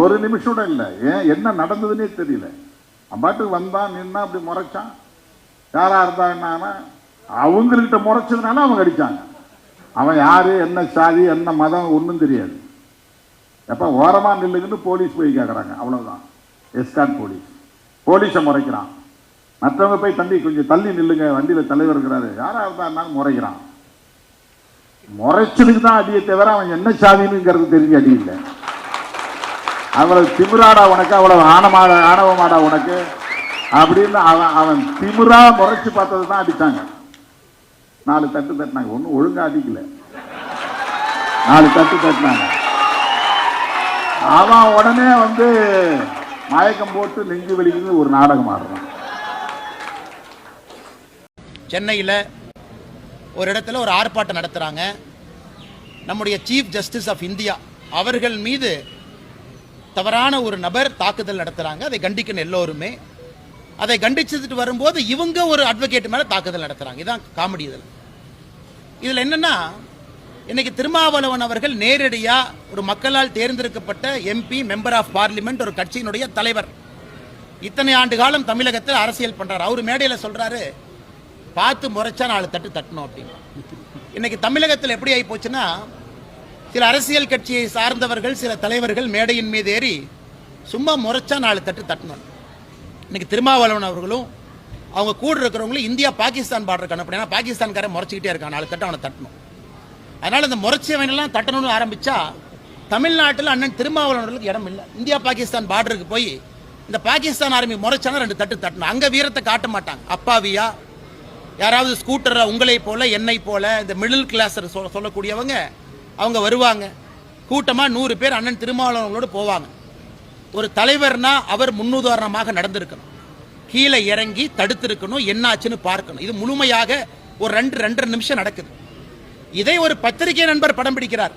ஒரு நிமிஷம் கூட இல்லை. ஏன்? என்ன நடந்ததுன்னே தெரியல. அவன் பாட்டுக்கு வந்தான் நின்னா அப்படி முறைச்சான். யாரா இருந்தா என்ன அவங்கக்கிட்ட முறைச்சதுனால அவங்க அடித்தாங்க அவன் யாரு என்ன சாதி என்ன மதம் ஒன்றும் தெரியாது. எப்போ ஓரமா நில்லுங்கன்னு போலீஸ் போய் கேட்குறாங்க அவ்வளவுதான். எஸ்கான் போலீஸ். போலீஸை முறைக்கிறான். மற்றவங்க போய் தண்ணி கொஞ்சம் தள்ளி நில்லுங்க. வண்டியில தலைவர் இருக்கிறாரு. யாராக இருந்தாருனாலும் முறைக்கிறான். முறைச்சதுக்கு தான் அடியை தவிர அவன் என்ன சாதினுங்கிறது தெரிஞ்சு அடி இல்லை. அவ்வளவு திமிராடா உனக்கு அவ்வளவு ஆணமாட ஆணவமாடா உனக்கு. அப்படின்னு அவன் அவன் திமிரா முறைச்சு பார்த்தது தான் அடித்தாங்க நாலு தட்டு தட்டினாங்க. ஒன்றும் ஒழுங்காக அடிக்கல. நாலு தட்டு தட்டினாங்க. அவன் உடனே வந்து மயக்கம் போட்டு நெஞ்சு வலிக்குது ஒரு நாடகம் ஆடுறான். சென்னையில் ஒரு இடத்துல ஒரு ஆர்ப்பாட்டம் நடத்துகிறாங்க நம்முடைய சீஃப் ஜஸ்டிஸ் ஆஃப் இந்தியா அவர்கள் மீது தவறான ஒரு நபர் தாக்குதல் நடத்துகிறாங்க அதை கண்டிக்கணும் எல்லோருமே. அதை கண்டிச்சுட்டு வரும்போது இவங்க ஒரு அட்வொகேட் மேலே தாக்குதல் நடத்துகிறாங்க இதுதான் காமெடி இதில் இதில் என்னென்னா இன்னைக்கு திருமாவளவன் அவர்கள் நேரடியாக ஒரு மக்களால் தேர்ந்தெடுக்கப்பட்ட எம்பி மெம்பர் ஆஃப் பார்லிமெண்ட் ஒரு கட்சியினுடைய தலைவர். இத்தனை ஆண்டு காலம் தமிழகத்தில் அரசியல் பண்ணுறாரு அவர் மேடையில் சொல்கிறாரு பார்த்து முறைச்சா நாலு தட்டு தட்டணும் அப்படின்னு. இன்னைக்கு தமிழகத்தில் எப்படி ஆகி போச்சுன்னா சில அரசியல் கட்சியை சார்ந்தவர்கள் சில தலைவர்கள் மேடையின் மீது ஏறி சும்மா முறைச்சா நாலு தட்டு தட்டணும். இன்னைக்கு திருமாவளவன் அவர்களும் அவங்க கூட இருக்கிறவங்களும் இந்தியா பாகிஸ்தான் பார்டருக்கு அனுப்பினா பாகிஸ்தான்காரன் முறைச்சிக்கிட்டே இருக்கான். நாலு தட்டு அவனை தட்டணும். அதனால் இந்த முறைச்சவனெல்லாம் தட்டணும்னு ஆரம்பிச்சா தமிழ்நாட்டில் அண்ணன் திருமாவளவர்களுக்கு இடம் இல்லை. இந்தியா பாகிஸ்தான் பார்டருக்கு போய் இந்த பாகிஸ்தான் ஆர்மி முறைச்சானா ரெண்டு தட்டு தட்டணும். அங்கே வீரத்தை காட்ட மாட்டாங்க. அப்பாவியா யாராவது ஸ்கூட்டரை உங்களை போல என்னை போல இந்த மிடில் கிளாஸர் சொல்ல சொல்லக்கூடியவங்க அவங்க வருவாங்க. கூட்டமாக நூறு பேர் அண்ணன் திருமாவளவங்களோடு போவாங்க. ஒரு தலைவர்னா அவர் முன்னுதாரணமாக நடந்திருக்கணும். கீழே இறங்கி தடுத்திருக்கணும் என்னாச்சுன்னு பார்க்கணும். இது முழுமையாக ஒரு ரெண்டு ரெண்டரை நிமிஷம் நடக்குது. இதை ஒரு பத்திரிகை நண்பர் படம் பிடிக்கிறார்.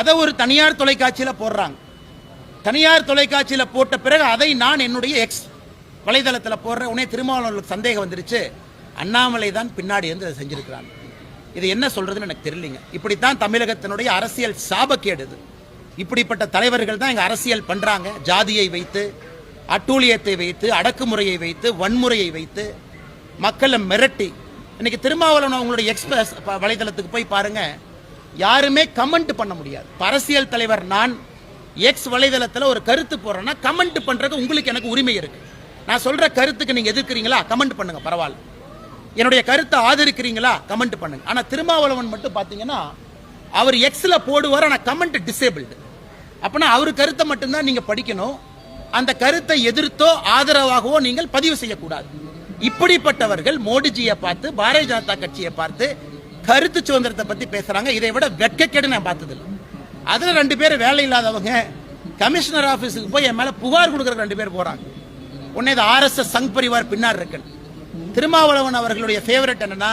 அதை ஒரு தனியார் தொலைக்காட்சியில் போடுறாங்க. தனியார் தொலைக்காட்சியில் போட்ட பிறகு அதை நான் என்னுடைய எக்ஸ் வலைதளத்தில் போடுற உடனே திருமாவளவர்களுக்கு சந்தேகம் வந்துருச்சு. அண்ணாமலை தான் பின்னாடி இருந்து அதை செஞ்சிருக்கிறாங்க. இது என்ன சொல்றதுன்னு எனக்கு தெரியலங்க. இப்படித்தான் தமிழகத்தினுடைய அரசியல் சாபக்கேடு இது இப்படிப்பட்ட தலைவர்கள் தான் இங்கே அரசியல் பண்ணுறாங்க ஜாதியை வைத்து அட்டூழியத்தை வைத்து அடக்குமுறையை வைத்து வன்முறையை வைத்து மக்களை மிரட்டி. இன்னைக்கு திருமாவளவன் அவங்களுடைய எக்ஸ்பிரஸ் வலைதளத்துக்கு போய் பாருங்க. யாருமே கமெண்ட் பண்ண முடியாது. அரசியல் தலைவர் நான் எக்ஸ் வலைதளத்தில் ஒரு கருத்து போடுறேன்னா கமெண்ட் பண்ணுறதுக்கு உங்களுக்கு எனக்கு உரிமை இருக்கு. நான் சொல்ற கருத்துக்கு நீங்க எதிர்க்கிறீங்களா? கமெண்ட் பண்ணுங்க பரவாயில்ல. என்னுடைய கருத்தை ஆதரிக்கிறீங்களா? கமெண்ட் பண்ணுங்க. ஆனா திருமாவளவன் மட்டும் பாத்தீங்கன்னா அவர் எக்ஸ்ல போடுவார் ஆனா கமெண்ட் டிசேபிள்டு அப்படின்னா அவர் கருத்தை மட்டும்தான் நீங்க படிக்கணும். அந்த கருத்தை எதிர்த்தோ ஆதரவாகவோ நீங்கள் பதிவு செய்யக்கூடாது. இப்படிப்பட்டவர்கள் மோடிஜியை பார்த்து பாரதிய ஜனதா கட்சியை பார்த்து கருத்து சுதந்திரத்தை பத்தி பேசுறாங்க. இதை விட வெட்கக்கேடு நான் பார்த்ததில்லை. அதுல ரெண்டு பேர் வேலை இல்லாதவங்க. கமிஷனர் ஆபீஸுக்கு போய் என் மேல புகார் கொடுக்குற ரெண்டு பேர் போறாங்க. உடனே இது ஆர்எஸ்எஸ் சங் பரிவார் பின்னார் இருக்கு திருமாவளவன் அவர்களுடைய ஃபேவரட் என்னன்னா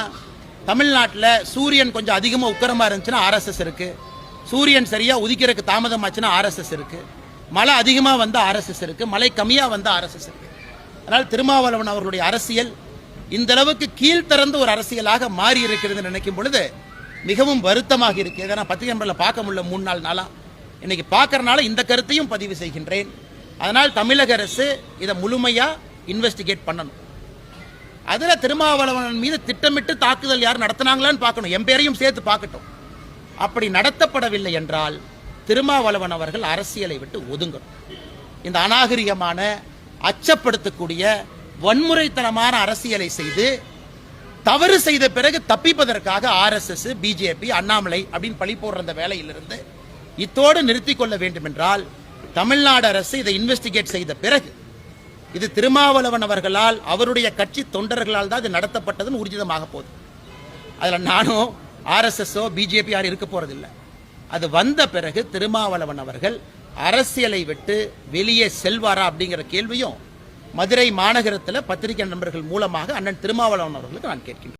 தமிழ்நாட்டில் சூரியன் கொஞ்சம் அதிகமாக உக்கரமாக இருந்துச்சுன்னா ஆர்எஸ்எஸ் இருக்கு. சூரியன் சரியாக உதிக்கிறதுக்கு தாமதமாச்சுன்னா ஆர்எஸ்எஸ் இருக்கு. மழை அதிகமாக வந்தால் ஆர்எஸ்எஸ் இருக்கு. மழை கம்மியாக வந்தால் ஆர்எஸ்எஸ் இருக்கு. அதனால் திருமாவளவன் அவர்களுடைய அரசியல் இந்த அளவுக்கு கீழ்த்திறந்த ஒரு அரசியலாக மாறி இருக்கிறது நினைக்கும் பொழுது மிகவும் வருத்தமாக இருக்கு. இதை நான் பத்திரிகை நம்பரில் பார்க்க முடியல மூணு நாள். நாளாக இன்னைக்கு பார்க்கறனால இந்த கருத்தையும் பதிவு செய்கின்றேன். அதனால் தமிழக அரசு இதை முழுமையாக இன்வெஸ்டிகேட் பண்ணணும். அதில் திருமாவளவன் மீது திட்டமிட்டு தாக்குதல் யார் நடத்தினாங்களான்னு பார்க்கணும். என் பேரையும் சேர்த்து பார்க்கட்டும். அப்படி நடத்தப்படவில்லை என்றால் திருமாவளவன் அவர்கள் அரசியலை விட்டு ஒதுங்கணும். இந்த அநாகரிகமான அச்சப்படுத்தக்கூடிய வன்முறைத்தனமான அரசியலை செய்து தவறு செய்த பிறகு தப்பிப்பதற்காக ஆர்எஸ்எஸ் பிஜேபி அண்ணாமலை அப்படின்னு பழி போடுற அந்த வேலையிலிருந்து இத்தோடு நிறுத்திக் கொள்ள வேண்டும் என்றால் தமிழ்நாடு அரசு இதை இன்வெஸ்டிகேட் செய்த பிறகு இது திருமாவளவன் அவர்களால் அவருடைய கட்சி தொண்டர்களால் தான் இது நடத்தப்பட்டதுன்னு ஊர்ஜிதமாக போகுது. அதில் நானும் ஆர்எஸ்எஸ்ஸோ பிஜேபி யாரும் இருக்க போறதில்லை. அது வந்த பிறகு திருமாவளவன் அவர்கள் அரசியலை விட்டு வெளியே செல்வாரா அப்படிங்கிற கேள்வியும் மதுரை மாநகரத்தில் பத்திரிகை நண்பர்கள் மூலமாக அண்ணன் திருமாவளவன் அவர்களுக்கு நான் கேட்கின்றேன்.